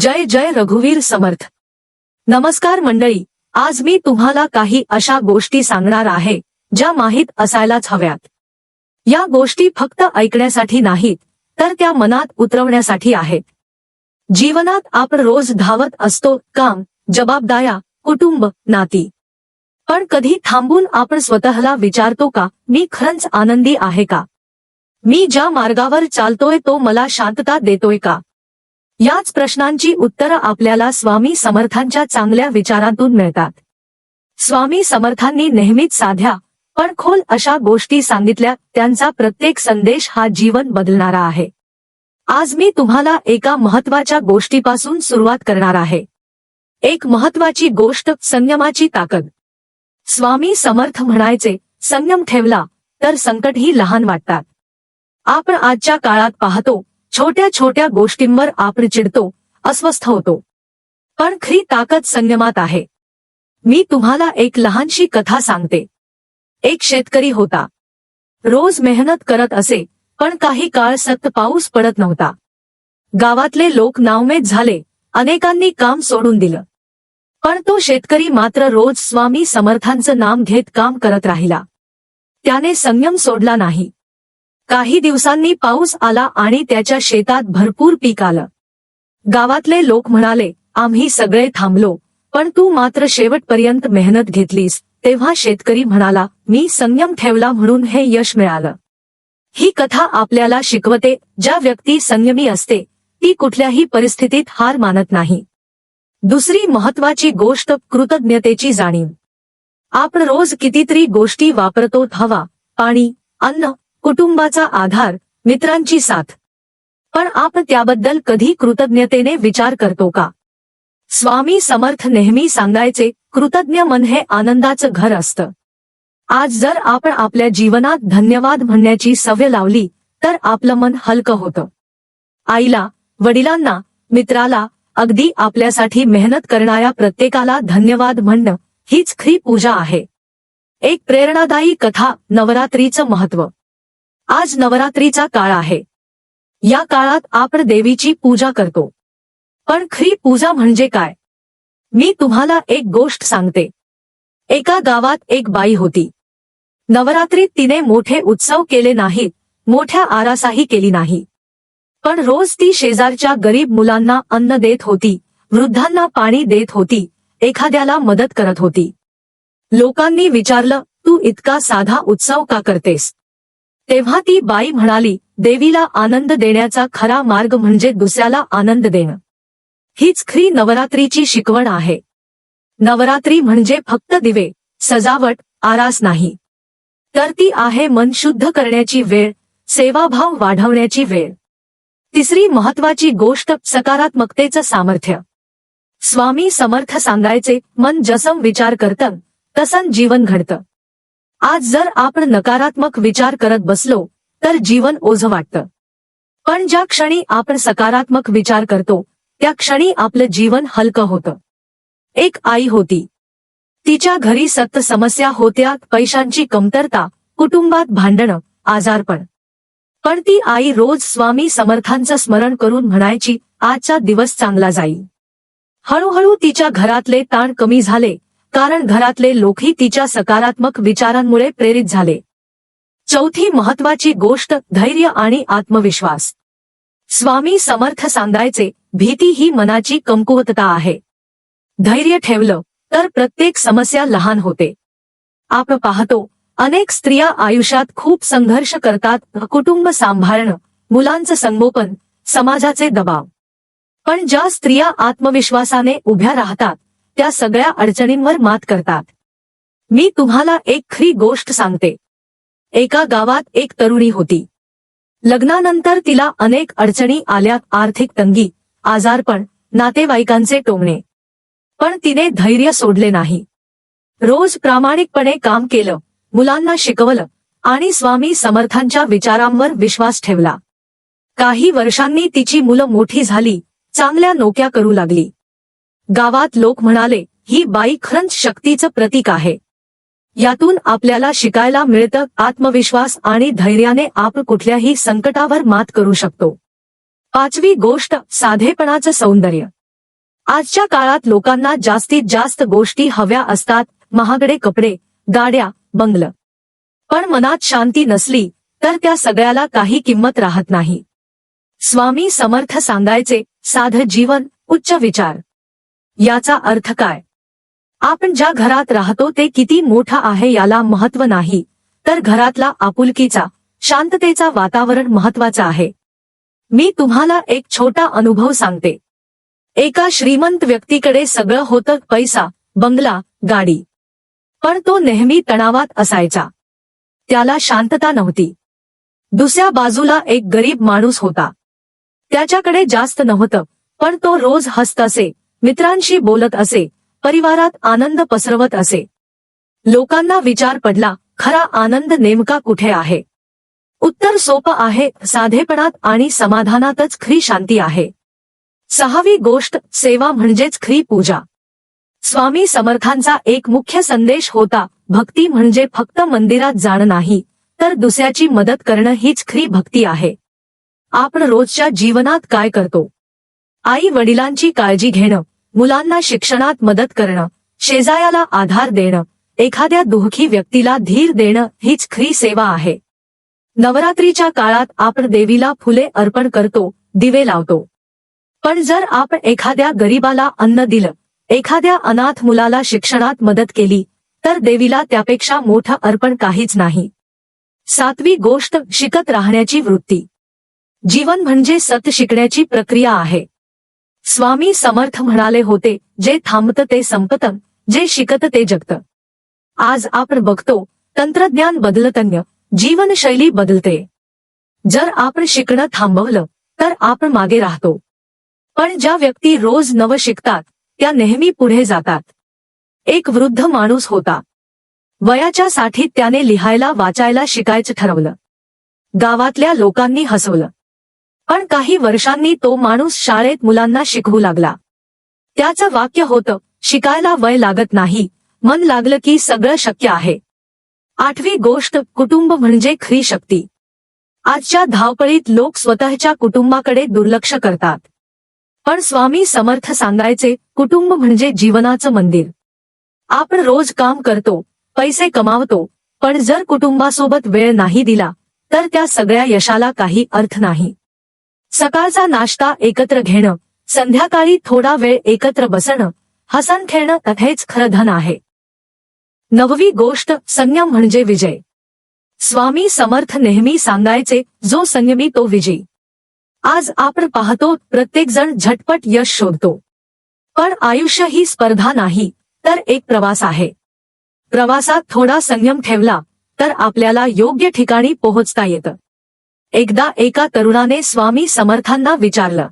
जय जय रघुवीर समर्थ. नमस्कार मंडळी आज मी तुम्हाला काही अशा गोष्टी सांगणार आहे ज्या माहीत असायलाच हव्यात. या गोष्टी फक्त ऐकण्यासाठी नाहीत तर त्या मनात उतरवण्यासाठी आहेत. जीवनात आपण रोज धावत असतो काम जबाबदाऱ्या कुटुंब नाती. पण कधी थांबून आपण स्वतःला विचारतो का मी खरंच आनंदी आहे का? मी ज्या मार्गावर चालतोय तो मला शांतता देतोय का? याच प्रश्नांची उत्तरं आपल्याला स्वामी समर्थांच्या चांगल्या विचारांतून मिळतात. स्वामी समर्थांनी नेहमीच साध्या पण खोल अशा गोष्टी सांगितल्या त्यांचा प्रत्येक संदेश हा जीवन बदलणारा आहे. आज मी तुम्हाला एका महत्त्वाच्या गोष्टीपासून सुरुवात करणार आहे. एक महत्वाची गोष्ट संयमाची ताकद. स्वामी समर्थ म्हणायचे संयम ठेवला तर संकटही लहान वाटतात. आपण आजच्या काळात पाहतो छोट्या छोट्या गोष्टींवर आपण चिडतो अस्वस्थ होतो. पण खरी ताकद संयमात आहे. मी तुम्हाला एक लहानशी कथा सांगते. एक शेतकरी होता. रोज मेहनत करत असे पण काही काळ सक्त पाऊस पडत नव्हता. गावातले लोक नावमेद झाले अनेकांनी काम सोडून दिलं. पण तो शेतकरी मात्र रोज स्वामी समर्थांचं नाम घेत काम करत राहिला. त्याने संयम सोडला नाही. काही दिवसांनी पाऊस आला आणि त्याच्या शेतात भरपूर पीक आलं. गावातले लोक म्हणाले आम्ही सगळे थांबलो पण तू मात्र शेवटपर्यंत मेहनत घेतलीस. तेव्हा शेतकरी म्हणाला मी संयम ठेवला म्हणून हे यश मिळालं. ही कथा आपल्याला शिकवते ज्या व्यक्ती संयमी असते ती कुठल्याही परिस्थितीत हार मानत नाही. दुसरी महत्वाची गोष्ट कृतज्ञतेची जाणीव. आपण रोज कितीतरी गोष्टी वापरतो हवा पाणी अन्न कुटुंबाचा आधार मित्रांची साथ. पण आपण त्याबद्दल कधी कृतज्ञतेने विचार करतो का? स्वामी समर्थ नेहमी सांगायचे कृतज्ञ मन हे आनंदाचं घर असतं. आज जर आपण आपल्या जीवनात धन्यवाद म्हणण्याची सवय लावली तर आपलं मन हलकं होतं. आईला वडिलांना मित्राला अगदी आपल्यासाठी मेहनत करणाऱ्या प्रत्येकाला धन्यवाद म्हणणं हीच खरी पूजा आहे. एक प्रेरणादायी कथा नवरात्रीचं महत्त्व आज नवरात्रीचा काळ आहे. या काळात आपण देवीची पूजा करतो. पण खरी पूजा म्हणजे काय? मी तुम्हाला एक गोष्ट सांगते. एका गावात एक बाई होती. नवरात्रीत तिने मोठे उत्सव केले नाहीत मोठ्या आरासाही केली नाही. पण रोज ती शेजारच्या गरीब मुलांना अन्न देत होती वृद्धांना पाणी देत होती एखाद्याला मदत करत होती. लोकांनी विचारलं तू इतका साधा उत्सव का करतेस? तेव्हा ती बाई म्हणाली देवीला आनंद देण्याचा खरा मार्ग म्हणजे दुसऱ्याला आनंद देणं. हीच खरी नवरात्रीची शिकवण आहे. नवरात्री म्हणजे फक्त दिवे सजावट आरास नाही. तर ती आहे मन शुद्ध करण्याची वेळ सेवाभाव वाढवण्याची वेळ. तिसरी महत्वाची गोष्ट सकारात्मकतेचं सामर्थ्य. स्वामी समर्थ सांगायचे मन जसं विचार करतं तसं जीवन घडतं. आज जर आपण नकारात्मक विचार करत बसलो तर जीवन ओझं वाटतं. पण ज्या क्षणी आपण सकारात्मक विचार करतो त्या क्षणी आपलं जीवन हलकं होतं. एक आई होती. तिच्या घरी सत्त समस्या होत्या पैशांची कमतरता कुटुंबात भांडणं आजारपण. पण ती आई रोज स्वामी समर्थांचं स्मरण करून म्हणायची आजचा दिवस चांगला जाईल. हळूहळू तिच्या घरातले ताण कमी झाले कारण घरातले लोकही तिच्या सकारात्मक विचारांमुळे प्रेरित झाले. चौथी महत्वाची गोष्ट धैर्य आणि आत्मविश्वास. स्वामी समर्थ सांगायचे भीती ही मनाची कमकुवतता आहे. धैर्य ठेवलं तर प्रत्येक समस्या लहान होते. आपण पाहतो अनेक स्त्रिया आयुष्यात खूप संघर्ष करतात कुटुंब सांभाळणं मुलांचं संगोपन समाजाचे दबाव. पण ज्या स्त्रिया आत्मविश्वासाने उभ्या राहतात त्या सगळ्या अडचणींवर मात करतात. मी तुम्हाला एक खरी गोष्ट सांगते. एका गावात एक तरुणी होती. लग्नानंतर तिला अनेक अडचणी आल्या आर्थिक तंगी आजारपण नातेवाईकांचे टोमणे. पण तिने धैर्य सोडले नाही. रोज प्रामाणिकपणे काम केलं मुलांना शिकवलं आणि स्वामी समर्थांच्या विचारांवर विश्वास ठेवला. काही वर्षांनी तिची मुलं मोठी झाली चांगल्या नोक्या करू लागली. गावात लोक म्हणाले ही बाई खरंच शक्तीचं प्रतीक आहे. यातून आपल्याला शिकायला मिळतं आत्मविश्वास आणि धैर्याने आपण कुठल्याही संकटावर मात करू शकतो. पाचवी गोष्ट साधेपणाचं सौंदर्य. आजच्या काळात लोकांना जास्तीत जास्त गोष्टी हव्या असतात महागडे कपडे गाड्या बंगलं. पण मनात शांती नसली तर त्या सगळ्याला काही किंमत राहत नाही. स्वामी समर्थ सांगायचे साध जीवन उच्च विचार. याचा अर्थ काय? आपण ज्या घरात राहतो ते किती मोठा आहे याला महत्त्व नाही तर घरातला आपुलकीचा शांततेचा वातावरण महत्त्वाचा आहे. मी तुम्हाला एक छोटा अनुभव सांगते. एका श्रीमंत व्यक्तीकडे सगळं होतं पैसा बंगला गाडी. पण तो नेहमी तणावात असायचा. त्याला शांतता नव्हती. दुसऱ्या बाजूला एक गरीब माणूस होता. त्याच्याकडे जास्त नव्हतं पण तो रोज हसत असे मित्रांशी बोलत असे परिवारात आनंद पसरवत असे. लोकांना विचार पडला खरा आनंद नेमका कुठे आहे? उत्तर सोपं आहे साधेपणात आणि समाधानातच खरी शांती आहे. सहावी गोष्ट सेवा म्हणजेच खरी पूजा. स्वामी समर्थांचा एक मुख्य संदेश होता भक्ती म्हणजे फक्त मंदिरात जाणं नाही तर दुसऱ्याची मदत करणं हीच खरी भक्ती आहे. आपण रोजच्या जीवनात काय करतो? आई वडिलांची काळजी घेणं. मुलांना शिक्षणात मदत करणं शेजाऱ्याला आधार देणं एखाद्या दुःखी व्यक्तीला धीर देणं हीच खरी सेवा आहे. नवरात्रीच्या काळात आपण देवीला फुले अर्पण करतो दिवे लावतो. पण जर आपण एखाद्या गरीबाला अन्न दिलं एखाद्या अनाथ मुलाला शिक्षणात मदत केली तर देवीला त्यापेक्षा मोठं अर्पण काहीच नाही. सातवी गोष्ट शिकत राहण्याची वृत्ती. जीवन म्हणजे सत शिकण्याची प्रक्रिया आहे. स्वामी समर्थ म्हणाले होते जे थांबतं ते संपतं जे शिकत ते जगतं. आज आपण बघतो तंत्रज्ञान बदलतन्य जीवनशैली बदलते. जर आपण शिकणं थांबवलं तर आपण मागे राहतो. पण ज्या व्यक्ती रोज नव शिकतात त्या नेहमी पुढे जातात. एक वृद्ध माणूस होता. वयाच्या साठीत त्याने लिहायला वाचायला शिकायचं ठरवलं. गावातल्या लोकांनी हसवलं. पण काही वर्षांनी तो माणूस शाळेत मुलांना शिकवू लागला. त्याचं वाक्य होतं शिकायला वय लागत नाही. मन लागलं की सगळं शक्य आहे. आठवी गोष्ट कुटुंब म्हणजे खरी शक्ती. आजच्या धावपळीत लोक स्वतःच्या कुटुंबाकडे दुर्लक्ष करतात. पण स्वामी समर्थ सांगायचे कुटुंब म्हणजे जीवनाचं मंदिर. आपण रोज काम करतो पैसे कमावतो पण जर कुटुंबासोबत वेळ नाही दिला तर त्या सगळ्या यशाला काही अर्थ नाही. सकाळचा नाश्ता एकत्र घेणं संध्याकाळी थोडा वेळ एकत्र बसणं हसन खेळणं हेच खरं धन आहे. नववी गोष्ट संयम म्हणजे विजय. स्वामी समर्थ नेहमी सांगायचे जो संयमी तो विजयी. आज आपण पाहतो प्रत्येकजण झटपट यश शोधतो. पण आयुष्य ही स्पर्धा नाही तर एक प्रवास आहे. प्रवासात थोडा संयम ठेवला तर आपल्याला योग्य ठिकाणी पोहोचता येतं. एकदा एका तरुणाने स्वामी समर्थांना विचारलं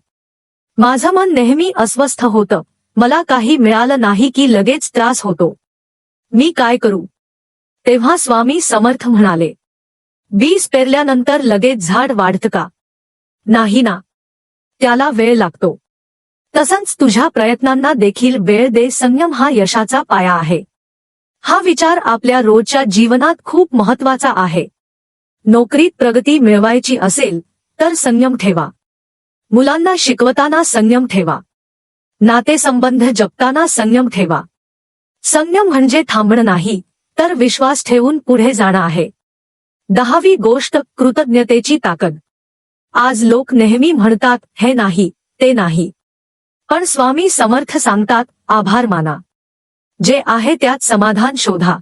माझं मन नेहमी अस्वस्थ होतं. मला काही मिळालं नाही की लगेच त्रास होतो. मी काय करू? तेव्हा स्वामी समर्थ म्हणाले बीज पेरल्यानंतर लगेच झाड वाढतं का? नाही ना. त्याला वेळ लागतो. तसंच तुझ्या प्रयत्नांना देखील वेळ दे संयम हा यशाचा पाया आहे. हा विचार आपल्या रोजच्या जीवनात खूप महत्त्वाचा आहे. नोकरीत प्रगती मिळवायची असेल तर संयम ठेवा. मुलांना शिकवताना संयम ठेवा. नातेसंबंध जपताना संयम ठेवा. संयम म्हणजे थांबणं नाही तर विश्वास ठेवून पुढे जाणं आहे. दहावी गोष्ट कृतज्ञतेची ताकद. आज लोक नेहमी म्हणतात हे नाही ते नाही. पण स्वामी समर्थ सांगतात आभार माना. जे आहे त्यात समाधान शोधा.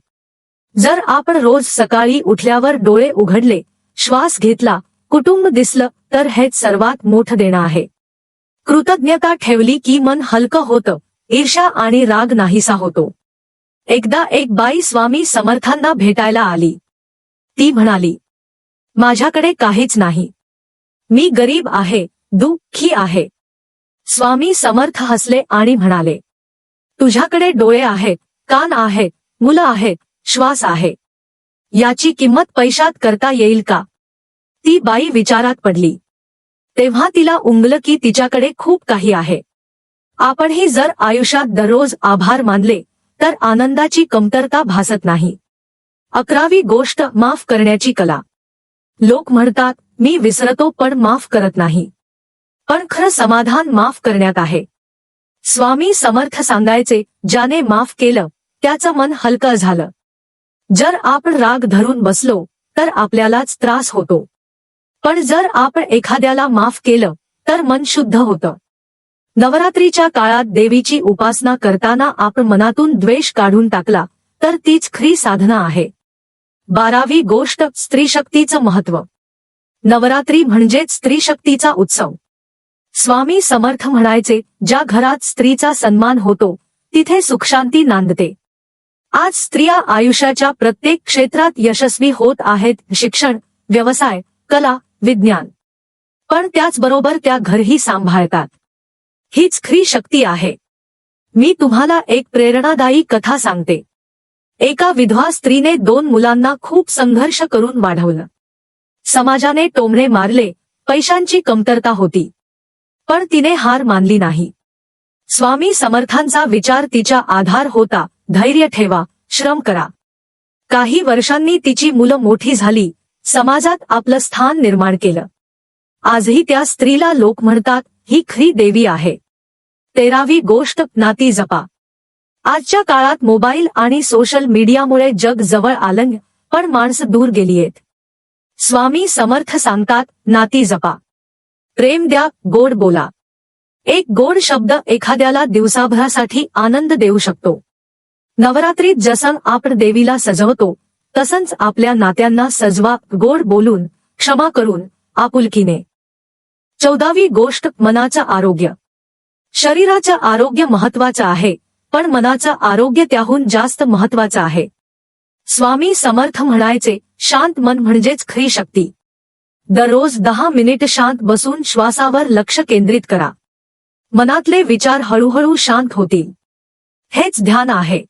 जर आपण रोज सकाळी उठल्यावर डोळे उघडले श्वास घेतला कुटुंब दिसलं तर हेच सर्वात मोठं देणं आहे. कृतज्ञता ठेवली की मन हलकं होतं ईर्षा आणि राग नाहीसा होतो. एकदा एक बाई स्वामी समर्थांना भेटायला आली. ती म्हणाली माझ्याकडे काहीच नाही. मी गरीब आहे दुःखी आहे. स्वामी समर्थ हसले आणि म्हणाले तुझ्याकडे डोळे आहेत कान आहेत मुलं आहेत श्वास आहे. याची किंमत पैशात करता येईल का? ती बाई विचारात पडली. तेव्हा तिला उमगलं की तिच्याकडे खूप काही आहे. आपणही जर आयुष्यात दररोज आभार मानले तर आनंदाची कमतरता भासत नाही. अकरावी गोष्ट माफ करण्याची कला. लोक म्हणतात मी विसरतो पण माफ करत नाही. पण खरं समाधान माफ करण्यात आहे. स्वामी समर्थ सांगायचे ज्याने माफ केलं त्याचं मन हलकं झालं. जर आपण राग धरून बसलो तर आपल्यालाच त्रास होतो. पण जर आपण एखाद्याला माफ केलं तर मन शुद्ध होतं. नवरात्रीच्या काळात देवीची उपासना करताना आपण मनातून द्वेष काढून टाकला तर तीच खरी साधना आहे. बारावी गोष्ट स्त्रीशक्तीचं महत्त्व नवरात्री म्हणजेच स्त्रीशक्तीचा उत्सव. स्वामी समर्थ म्हणायचे ज्या घरात स्त्रीचा सन्मान होतो तिथे सुखशांती नांदते. आज स्त्रिया आयुष्याच्या प्रत्येक क्षेत्रात यशस्वी होत आहेत. शिक्षण व्यवसाय कला विज्ञान. पण त्याचबरोबर त्या घरही सांभाळतात. हीच खरी शक्ती आहे. मी तुम्हाला एक प्रेरणादायी कथा सांगते. एका विधवा स्त्रीने दोन मुलांना खूप संघर्ष करून वाढवलं. समाजाने टोमणे मारले पैशांची कमतरता होती. पण तिने हार मानली नाही. स्वामी समर्थांचा विचार तिच्या आधार होता. धैर्य ठेवा श्रम करा. काही वर्षांनी तिची मुलं मोठी झाली समाजात आपलं स्थान निर्माण केलं. आजही त्या स्त्रीला लोक म्हणतात ही खरी देवी आहे. तेरावी गोष्ट नाती जपा. आजच्या काळात मोबाईल आणि सोशल मीडियामुळे जग जवळ आलं पण माणसं दूर गेलीयेत स्वामी समर्थ सांगतात नाती जपा. प्रेम द्या गोड बोला. एक गोड शब्द एखाद्याला दिवसाभरासाठी आनंद देऊ शकतो. नवरात्रीत जसं आपण देवीला सजवतो तसंच आपल्या नात्यांना सजवा गोड बोलून क्षमा करून आपुलकीने. चौदावी गोष्ट मनाचं आरोग्य. शरीराचं आरोग्य महत्वाचं आहे पण मनाचं आरोग्य त्याहून जास्त महत्वाचं आहे. स्वामी समर्थ म्हणायचे शांत मन म्हणजेच खरी शक्ती. दररोज दहा मिनिट शांत बसून श्वासावर लक्ष केंद्रित करा. मनातले विचार हळूहळू शांत होतील. हेच ध्यान आहे.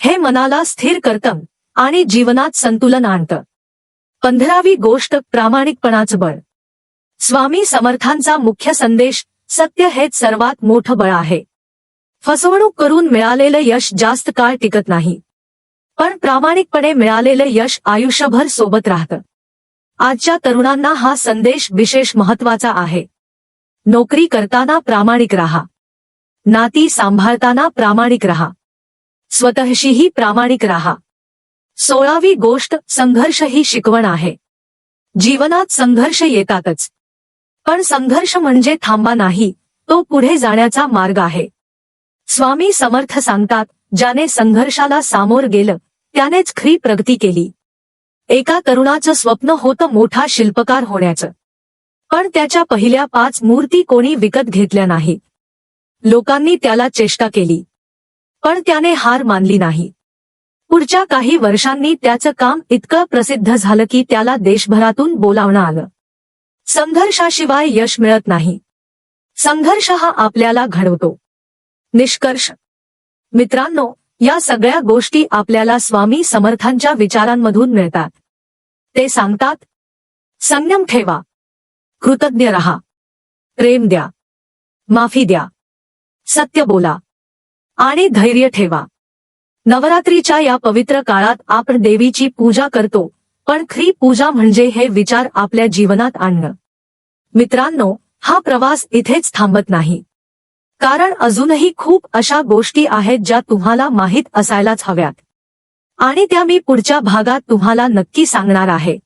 हे मनाला स्थिर करतं आणि जीवनात संतुलन आणतं. पंधरावी गोष्ट प्रामाणिकपणाचं बळ. स्वामी समर्थांचा मुख्य संदेश सत्य हेच सर्वात मोठं बळ आहे. फसवणूक करून मिळालेलं यश जास्त काळ टिकत नाही. पण प्रामाणिकपणे मिळालेलं यश आयुष्यभर सोबत राहतं. आजच्या तरुणांना हा संदेश विशेष महत्त्वाचा आहे. नोकरी करताना प्रामाणिक राहा. नाती सांभाळताना प्रामाणिक राहा. स्वतःशीही प्रामाणिक राहा. सोळावी गोष्ट संघर्ष ही शिकवण आहे. जीवनात संघर्ष येतातच. पण संघर्ष म्हणजे थांबा नाही तो पुढे जाण्याचा मार्ग आहे. स्वामी समर्थ सांगतात ज्याने संघर्षाला सामोर गेलं त्यानेच खरी प्रगती केली. एका तरुणाचं स्वप्न होतं मोठा शिल्पकार होण्याचं. पण त्याच्या पहिल्या पाच मूर्ती कोणी विकत घेतल्या नाहीत लोकांनी त्याला चेष्टा केली. पण त्याने हार मानली नाही. पुढच्या काही वर्षांनी त्याचं काम इतकं प्रसिद्ध झालं की त्याला देशभरातून बोलावणं आलं. संघर्षाशिवाय यश मिळत नाही. संघर्ष हा आपल्याला घडवतो. निष्कर्ष. मित्रांनो या सगळ्या गोष्टी आपल्याला स्वामी समर्थांच्या विचारांमधून मिळतात. ते सांगतात संयम ठेवा. कृतज्ञ रहा. प्रेम द्या. माफी द्या. सत्य बोला. आणि धैर्य ठेवा. नवरात्रीच्या या पवित्र काळात आपण देवीची पूजा करतो पण खरी पूजा म्हणजे हे विचार आपल्या जीवनात आणणं. मित्रांनो हा प्रवास इथेच थांबत नाही. कारण अजूनही खूप अशा गोष्टी आहेत ज्या तुम्हाला माहीत असायलाच हव्यात. आणि त्या मी पुढच्या भागात तुम्हाला नक्की सांगणार आहे.